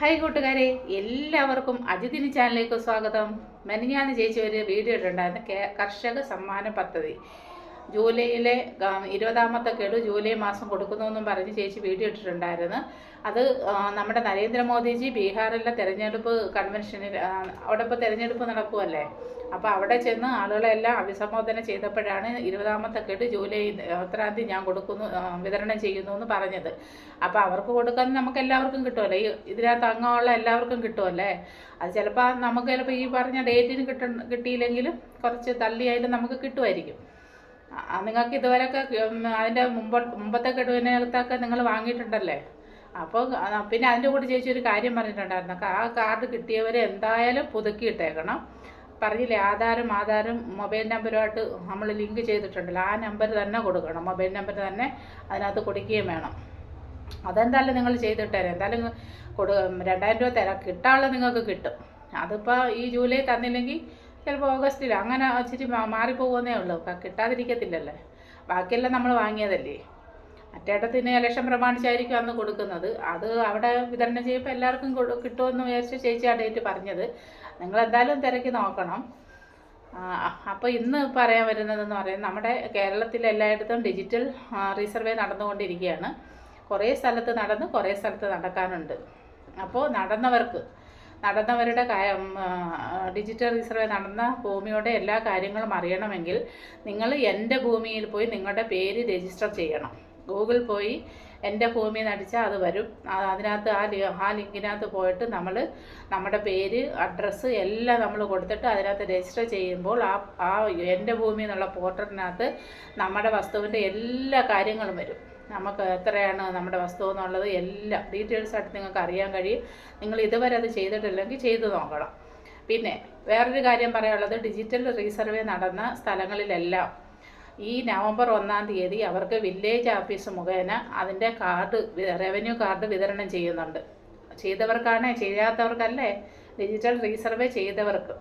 Hi കൂട്ടുകാരെ എല്ലാവർക്കും അജിതിനി ചാനലിലേക്ക് സ്വാഗതം. മെനിഞ്ഞാന്ന് ചേച്ചി ഒരു വീഡിയോ ഇട്ടുണ്ടായിരുന്നു കർഷക സമ്മാന പദ്ധതി. ജൂലൈയിലെ ഇരുപതാമത്തെ ഗഡു ജൂലൈ മാസം കൊടുക്കുന്നുവെന്നും പറഞ്ഞ് ചേച്ചി വീഡിയോ ഇട്ടിട്ടുണ്ടായിരുന്നു. അത് നമ്മുടെ നരേന്ദ്രമോദിജി ബീഹാറിലെ തെരഞ്ഞെടുപ്പ് കൺവെൻഷനിൽ അവിടെ ഇപ്പോൾ തെരഞ്ഞെടുപ്പ് നടക്കുമല്ലേ അപ്പോൾ അവിടെ ചെന്ന് ആളുകളെല്ലാം അഭിസംബോധന ചെയ്തപ്പോഴാണ് ഇരുപതാമത്തെ കെട്ട് ജൂലൈ എത്രാം തീയതി ഞാൻ കൊടുക്കുന്നു വിതരണം ചെയ്യുന്നു എന്ന് പറഞ്ഞത്. അപ്പോൾ അവർക്ക് കൊടുക്കാൻ നമുക്ക് എല്ലാവർക്കും കിട്ടുമല്ലേ ഈ ഇതിനകത്ത് അംഗമുള്ള എല്ലാവർക്കും കിട്ടുമല്ലേ അത് ചിലപ്പോൾ നമുക്ക് ചിലപ്പോൾ ഈ പറഞ്ഞ ഡേറ്റിന് കിട്ട കിട്ടിയില്ലെങ്കിലും കുറച്ച് തള്ളിയായാലും നമുക്ക് കിട്ടുമായിരിക്കും. നിങ്ങൾക്ക് ഇതുവരെയൊക്കെ അതിന്റെ മുമ്പ് മുമ്പത്തെ കെടുവിനകത്തൊക്കെ നിങ്ങൾ വാങ്ങിയിട്ടുണ്ടല്ലേ? അപ്പോൾ പിന്നെ അതിന്റെ കൂടെ ചേച്ചി ഒരു കാര്യം പറഞ്ഞിട്ടുണ്ടായിരുന്നു. ആ കാർഡ് കിട്ടിയവരെ എന്തായാലും പുതുക്കി ഇട്ടേക്കണം പറഞ്ഞില്ലേ ആധാരം ആധാരം മൊബൈൽ നമ്പറുമായിട്ട് നമ്മൾ ലിങ്ക് ചെയ്തിട്ടുണ്ടല്ലോ. ആ നമ്പർ തന്നെ കൊടുക്കണം. മൊബൈൽ നമ്പർ തന്നെ അതിനകത്ത് കൊടുക്കുകയും വേണം. അതെന്തായാലും നിങ്ങൾ ചെയ്തിട്ടേരെ എന്തായാലും കൊടു രണ്ടായിരം രൂപ തരാം. കിട്ടാനുള്ള നിങ്ങൾക്ക് കിട്ടും. അതിപ്പോൾ ഈ ജൂലൈ തന്നില്ലെങ്കിൽ ചിലപ്പോൾ ഓഗസ്റ്റിൽ അങ്ങനെ ഇച്ചിരി മാറിപ്പോകുന്നേ ഉള്ളൂ. കിട്ടാതിരിക്കത്തില്ലല്ലേ. ബാക്കിയെല്ലാം നമ്മൾ വാങ്ങിയതല്ലേ. മറ്റേടത്തിന് ഇലക്ഷൻ പ്രമാണിച്ചായിരിക്കും അന്ന് കൊടുക്കുന്നത്. അത് അവിടെ വിതരണം ചെയ്യുമ്പോൾ എല്ലാവർക്കും കിട്ടുമെന്ന് വിചാരിച്ച് ചേച്ചി ആ ഡേറ്റ് പറഞ്ഞത്. നിങ്ങൾ എന്തായാലും തിരക്കി നോക്കണം. അപ്പോൾ ഇന്ന് പറയാൻ വരുന്നതെന്ന് പറയുന്നത് നമ്മുടെ കേരളത്തിൽ എല്ലായിടത്തും ഡിജിറ്റൽ റീസർവേ നടന്നുകൊണ്ടിരിക്കുകയാണ്. കുറേ സ്ഥലത്ത് നടന്ന് കുറേ സ്ഥലത്ത് നടക്കാനുണ്ട്. അപ്പോൾ നടന്നവർക്ക് നടന്നവരുടെ ഡിജിറ്റൽ റീസർവേ നടന്ന ഭൂമിയുടെ എല്ലാ കാര്യങ്ങളും അറിയണമെങ്കിൽ നിങ്ങൾ എന്റെ ഭൂമിയിൽ പോയി നിങ്ങളുടെ പേര് രജിസ്റ്റർ ചെയ്യണം. ഗൂഗിൾ പോയി എന്റെ ഭൂമി എന്നടിച്ചാൽ അത് വരും. അതിനകത്ത് ആ ആ ലിങ്കിനകത്ത് പോയിട്ട് നമ്മൾ നമ്മുടെ പേര് അഡ്രസ്സ് എല്ലാം നമ്മൾ കൊടുത്തിട്ട് അതിനകത്ത് രജിസ്റ്റർ ചെയ്യുമ്പോൾ ആ ആ എന്റെ ഭൂമി എന്നുള്ള പോർട്ടലിനകത്ത് നമ്മുടെ വസ്തുവിന്റെ എല്ലാ കാര്യങ്ങളും വരും. നമുക്ക് എത്രയാണ് നമ്മുടെ വസ്തു എന്നുള്ളത് എല്ലാം ഡീറ്റെയിൽസ് ആയിട്ട് നിങ്ങൾക്ക് അറിയാൻ കഴിയും. നിങ്ങൾ ഇതുവരെ അത് ചെയ്തിട്ടില്ലെങ്കിൽ ചെയ്തു നോക്കണം. പിന്നെ വേറൊരു കാര്യം പറയാനുള്ളത് ഡിജിറ്റൽ റീസർവേ നടന്ന സ്ഥലങ്ങളിലെല്ലാം ഈ നവംബർ ഒന്നാം തീയതി അവർക്ക് വില്ലേജ് ഓഫീസ് മുഖേന അതിന്റെ കാർഡ് റവന്യൂ കാർഡ് വിതരണം ചെയ്യുന്നുണ്ട്. ചെയ്തവർക്കാണ് ചെയ്യാത്തവർക്കല്ലേ? ഡിജിറ്റൽ റീസർവേ ചെയ്തവർക്ക്.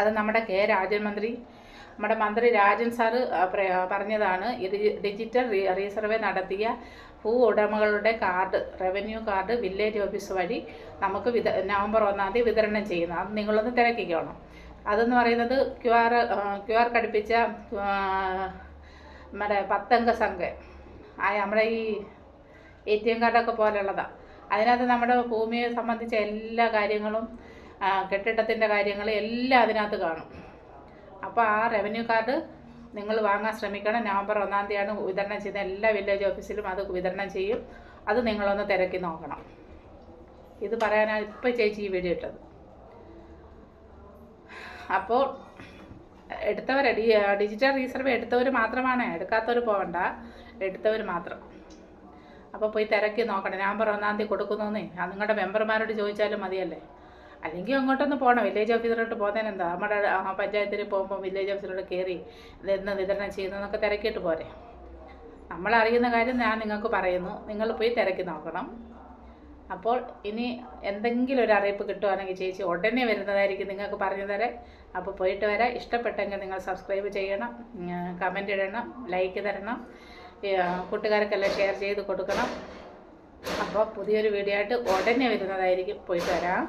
അത് നമ്മുടെ കെ രാജൻ മന്ത്രി നമ്മുടെ മന്ത്രി രാജൻ സാറ് പറഞ്ഞതാണ്. ഡിജിറ്റൽ റീസർവേ നടത്തിയ ഭൂ ഉടമകളുടെ card revenue card village office വഴി നമുക്ക് വിത നവംബർ ഒന്നാം തീയതി വിതരണം ചെയ്യുന്നത് അത് നിങ്ങളൊന്ന് തിരക്കിക്കോണം. അതെന്ന് പറയുന്നത് ക്യു ആർ ക്യു ആർ ഘടിപ്പിച്ച നമ്മുടെ പത്തംഗ സംഘം. ആ നമ്മുടെ ഈ എ ടി എം കാർഡൊക്കെ പോലുള്ളതാണ് അതിനകത്ത് നമ്മുടെ ഭൂമിയെ സംബന്ധിച്ച എല്ലാ കാര്യങ്ങളും കെട്ടിടത്തിന്റെ കാര്യങ്ങൾ എല്ലാം അതിനകത്ത് കാണും. അപ്പോൾ ആ റവന്യൂ കാർഡ് നിങ്ങൾ വാങ്ങാൻ ശ്രമിക്കണം. നവംബർ ഒന്നാം തീയതിയാണ് വിതരണം ചെയ്യുന്ന എല്ലാ വില്ലേജ് ഓഫീസിലും അത് വിതരണം ചെയ്യും. അത് നിങ്ങളൊന്ന് തിരക്കി നോക്കണം. ഇത് പറയാനാണ് ഇപ്പോൾ ചേച്ചി ഈ വീഡിയോ ഇട്ടത്. അപ്പോൾ എടുത്തവർ ഡിജിറ്റൽ റീസർവ് എടുത്തവർ മാത്രമാണ്. എടുക്കാത്തവർ പോകണ്ട എടുത്തവർ മാത്രം. അപ്പോൾ പോയി തിരക്കി നോക്കണം നവംബർ ഒന്നാം തീയതി കൊടുക്കുന്നേ അത് നിങ്ങളുടെ മെമ്പർമാരോട് ചോദിച്ചാലും മതിയല്ലേ? അല്ലെങ്കിൽ അങ്ങോട്ടൊന്ന് പോകണം വില്ലേജ് ഓഫീസറോട്ട് പോകുന്നതിന് എന്താ നമ്മുടെ പഞ്ചായത്തിൽ പോകുമ്പോൾ വില്ലേജ് ഓഫീസറോട് കയറി ഇതെന്ന് വിതരണം ചെയ്യുന്നതെന്നൊക്കെ തിരക്കിയിട്ട് പോരെ. നമ്മളറിയുന്ന കാര്യം ഞാൻ നിങ്ങൾക്ക് പറയുന്നു. നിങ്ങൾ പോയി തിരക്കി നോക്കണം. അപ്പോൾ ഇനി എന്തെങ്കിലും ഒരു അറിയിപ്പ് കിട്ടുവാണെങ്കിൽ ചേച്ചി ഉടനെ വരുന്നതായിരിക്കും നിങ്ങൾക്ക് പറഞ്ഞു തരാം അപ്പോൾ പോയിട്ട് വരാം. ഇഷ്ടപ്പെട്ടെങ്കിൽ നിങ്ങൾ സബ്സ്ക്രൈബ് ചെയ്യണം. കമന്റ് ഇടണം. ലൈക്ക് തരണം. കൂട്ടുകാർക്കെല്ലാം ഷെയർ ചെയ്ത് കൊടുക്കണം. അപ്പോൾ പുതിയൊരു വീഡിയോ ആയിട്ട് ഉടനെ വരുന്നതായിരിക്കും. പോയിട്ട് വരാം.